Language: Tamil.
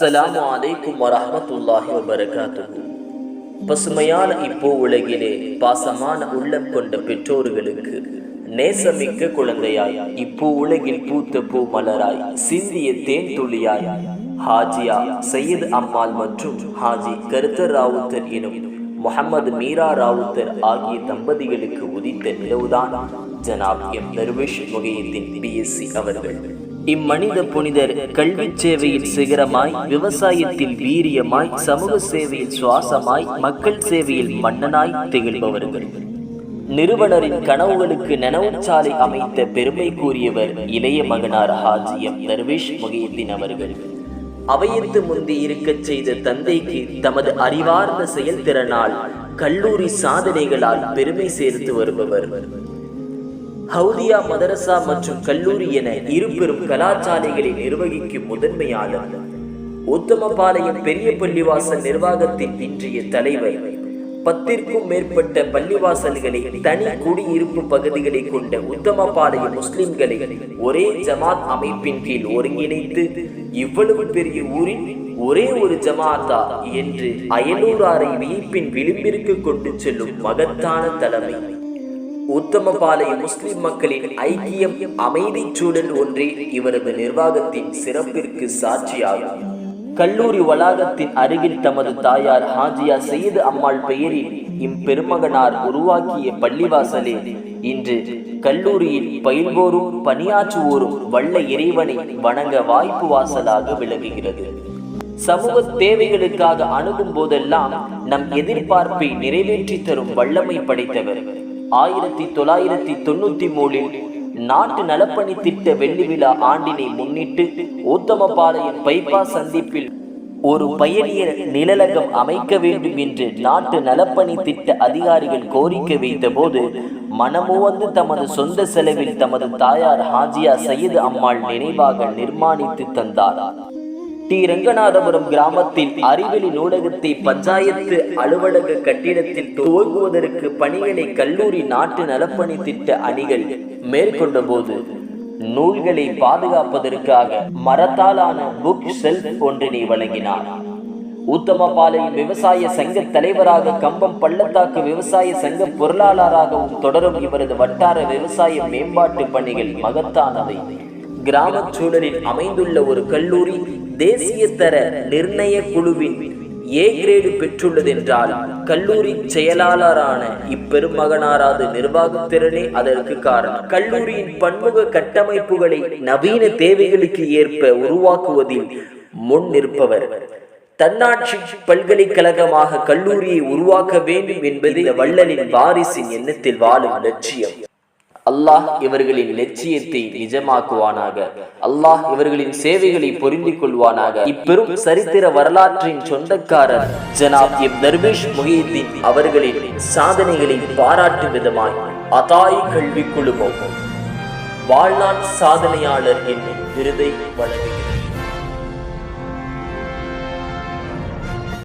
அஸ்ஸலாமு அலைக்கும் வரஹ்மத்துல்லாஹி வபரகாத்துஹு பசுமையான இப்போ உலகிலே பாசமான உள்ளம் கொண்ட பெற்றோர்களுக்கு நேசமிக்க குழந்தையாய் இப்போ உலகில் பூத்த பூ மலராய் சிந்திய தேன் துளியாய் ஹாஜியா சையது அம்மாள் மற்றும் ஹாஜி கருத்தர் ராவுத்தர் எனும் முகமது மீரா ராவுத்தர் ஆகிய தம்பதிகளுக்கு உதித்த நிலவுதான் ஜனாப் எம் தர்விஷ் முகையத்தின் பிஎஸ்சி அவர்கள். இம்மனித புனிதர் கல்வி சேவையில் சிகரமாய் விவசாயத்தில் வீரியமாய் சமூக சேவையில் சுவாசமாய் மக்கள் சேவையில் மன்னனாய் திகழ்பவர்கள். நிறுவனரின் கனவுகளுக்கு நனவுச்சாலை அமைத்த பெருமை கூறியவர் இளைய மகனார் ஹாஜியம் தர்வேஷ் முகையத்தின் அவர்கள். அவையத்து முந்தி இருக்கச் செய்த தந்தைக்கு தமது அறிவார்ந்த செயல்திறனால் கல்லூரி சாதனைகளால் பெருமை சேர்த்து வருபவர். ஹவுதியா மதரசா மற்றும் கல்லூரி என இரு பெரும் கலாச்சாலைகளை நிர்வகிக்கும் முதன்மையாளர் உத்தமபாளையம் பெரிய பள்ளிவாசல் நிர்வாகத்தின் இன்றைய தலைவர். பத்திற்கும் மேற்பட்ட பள்ளிவாசல்களை தனி குடியிருப்பு பகுதிகளை கொண்ட உத்தமபாளையம் முஸ்லிம்களை ஒரே ஜமாத் அமைப்பின் கீழ் ஒருங்கிணைத்து இவ்வளவு பெரிய ஊரில் ஒரே ஒரு ஜமாத்தா என்று அயலூராரை வியப்பின் விளிம்பிற்கு கொண்டு செல்லும் மகத்தான தலைமை. உத்தமபாளையம் முஸ்லிம் மக்களின் ஐக்கியம் அமைதி சூழல் ஒன்றே இவரது நிர்வாகத்தின் சிறப்பிற்கு சாட்சியாகும். கல்லூரி வளாகத்தின் அருகில் தமது தாயார் ஹாஜியா செய்து அம்மாள் பெயரில் இம்பெருமகனார் உருவாக்கிய பள்ளிவாசலே இன்று கல்லூரியில் பயில்வோரும் பணியாற்றுவோரும் வல்ல இறைவனை வணங்க வாய்ப்பு வாசலாக விளங்குகிறது. சமூக தேவைகளுக்காக அணுகும் போதெல்லாம் நம் எதிர்பார்ப்பை நிறைவேற்றி தரும் வல்லமை படைத்தவர். ஆயிரத்தி தொள்ளாயிரத்தி தொண்ணூத்தி மூணில் நாட்டு நலப்பணி திட்ட வெள்ளி விழா ஆண்டினை முன்னிட்டு ஊத்தமபாளையம் பைப்பா சந்திப்பில் ஒரு பயணியர் நிலலகம் அமைக்க வேண்டும் என்று நாட்டு நலப்பணி திட்ட அதிகாரிகள் கோரிக்கை வைத்தபோது மனமுவந்து தமது சொந்த செலவில் தமது தாயார் ஹாஜியா சையது அம்மாள் நினைவாக நிர்மாணித்து தந்தார். டி. ரங்கநாதபுரம் கிராமத்தில் அறிவெளி நூலகத்தை பஞ்சாயத்து அலுவலக கட்டிடத்தில் துவங்குவதற்கு பணிகளை கல்லூரி நாட்டு நலப்பணி திட்ட அணிகள் மேற்கொண்ட போது நூல்களை பாதுகாப்பதற்காக மரத்தாலான புக் செல்ஃப் ஒன்றினை வழங்கினார். ஊத்தமபாளையம் விவசாய சங்க தலைவராக கம்பம் பள்ளத்தாக்கு விவசாய சங்க பொருளாளராகவும் தொடரும் இவரது வட்டார விவசாய மேம்பாட்டு பணிகள் மகத்தானவை. கிராம சூழலில் அமைந்துள்ள ஒரு கல்லூரி தேசிய தர நிர்ணய குழுவின் ஏ கிரேடு பெற்றுள்ளதென்றால் கல்லூரி செயலாளரான இப்பெருமகனாராது நிர்வாகத்திறனே அதற்கு காரணம். கல்லூரியின் பன்முக கட்டமைப்புகளை நவீன தேவைகளுக்கு ஏற்ப உருவாக்குவதில் முன் நிற்பவர். தன்னாட்சி பல்கலைக்கழகமாக கல்லூரியை உருவாக்க வேண்டும் என்பது வள்ளலின் வாரிசின் எண்ணத்தில் வாழும் லட்சியம். அல்லாஹ் இவர்களின் லட்சியத்தை நிஜமாக்குவானாக. அல்லாஹ் இவர்களின் சேவைகளை பொருந்திக் கொள்வானாக இப்பெரும் சரித்திர வரலாற்றின் சொந்தக்காரர் ஜனாப் இப் தர்பேஷ் முஹியுத்தீன் அவர்களின் சாதனைகளை பாராட்டும் விதமாய் அதாய் கல்வி குழுமம் வாழ்நாள் சாதனையாளர் என்னும் விருதை வழங்குகிறது.